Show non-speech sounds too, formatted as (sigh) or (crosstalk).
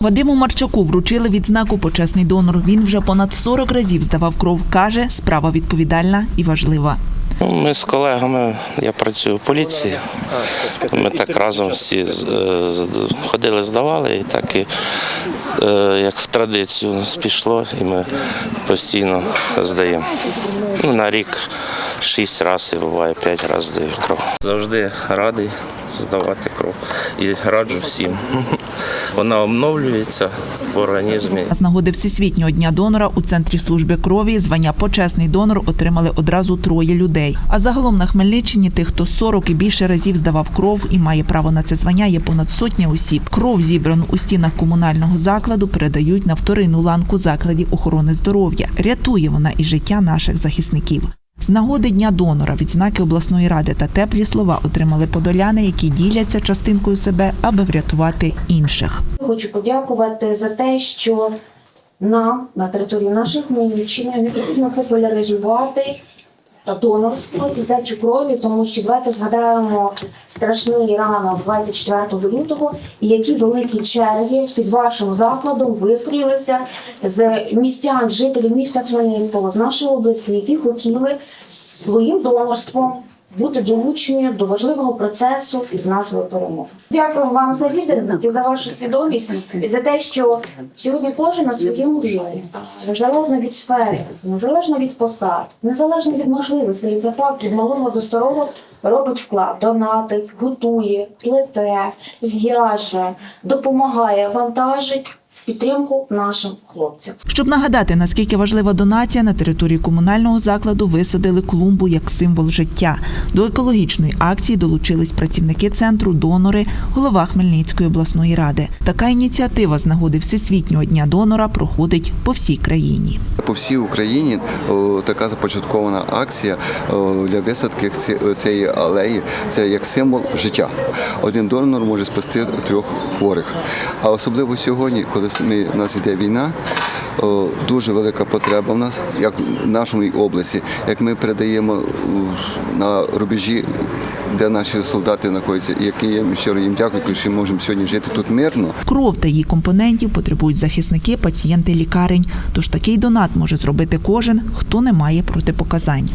Вадиму Марчаку вручили відзнаку почесний донор. Він вже понад 40 разів здавав кров. каже, справа відповідальна і важлива. Ну, Ми з колегами, я працюю в поліції. Ми так разом всі е, ходили, здавали, і так і як в традицію у нас пішло, і ми постійно здаємо. Ну, на рік шість разів, і буває п'ять разів здаю кров. Завжди радий здавати кров і раджу всім. (laughs) Вона обновлюється в організмі. З нагоди Всесвітнього дня донора у центрі служби крові звання почесний донор отримали одразу троє людей. А загалом на Хмельниччині тих, хто 40 і більше разів здавав кров і має право на це звання, є понад сотня осіб. Кров, зібрану у стінах комунального закладу, передають на вторинну ланку закладів охорони здоров'я. Рятує вона і життя наших захисників. З нагоди дня донора відзнаки обласної ради та теплі слова отримали подоляни, які діляться частинкою себе, аби врятувати інших. Хочу подякувати за те, що нам на території нашої Хмельниччини не потрібно популяризувати донорство і здачу крові, тому що давайте згадаємо страшний ранок 24 лютого, і які великі черги під вашим закладом вистроїлися з містян, жителів міста Хмельницького, з нашої області, які хотіли своїм донорством бути долучені до важливого процесу під назвою перемоги. Дякую вам за відданість за вашу свідомість і за те, що сьогодні кожен на своєму рівні, незалежно від сфери, незалежно від посад, незалежно від можливостей, від заправки малого до старого робить вклад, донатить, готує, плете, зв'яже, допомагає, вантажить підтримку нашим хлопцям. Щоб нагадати, наскільки важлива донація, на території комунального закладу висадили клумбу як символ життя. До екологічної акції долучились працівники центру, донори, голова Хмельницької обласної ради. Така ініціатива з нагоди Всесвітнього дня донора проходить по всій країні. По всій Україні така започаткована акція для висадки ці- цієї алеї. Це як символ життя. Один донор може спасти трьох хворих. А особливо сьогодні, коли ми, в нас йде війна, о, дуже велика потреба в нас, як в нашій області, як ми передаємо на рубежі. Де наші солдати знаходяться, і які я щиро їм дякую, що можемо сьогодні жити тут мирно. Кров та її компонентів потребують захисники, пацієнти лікарень. Тож такий донат може зробити кожен, хто не має протипоказань.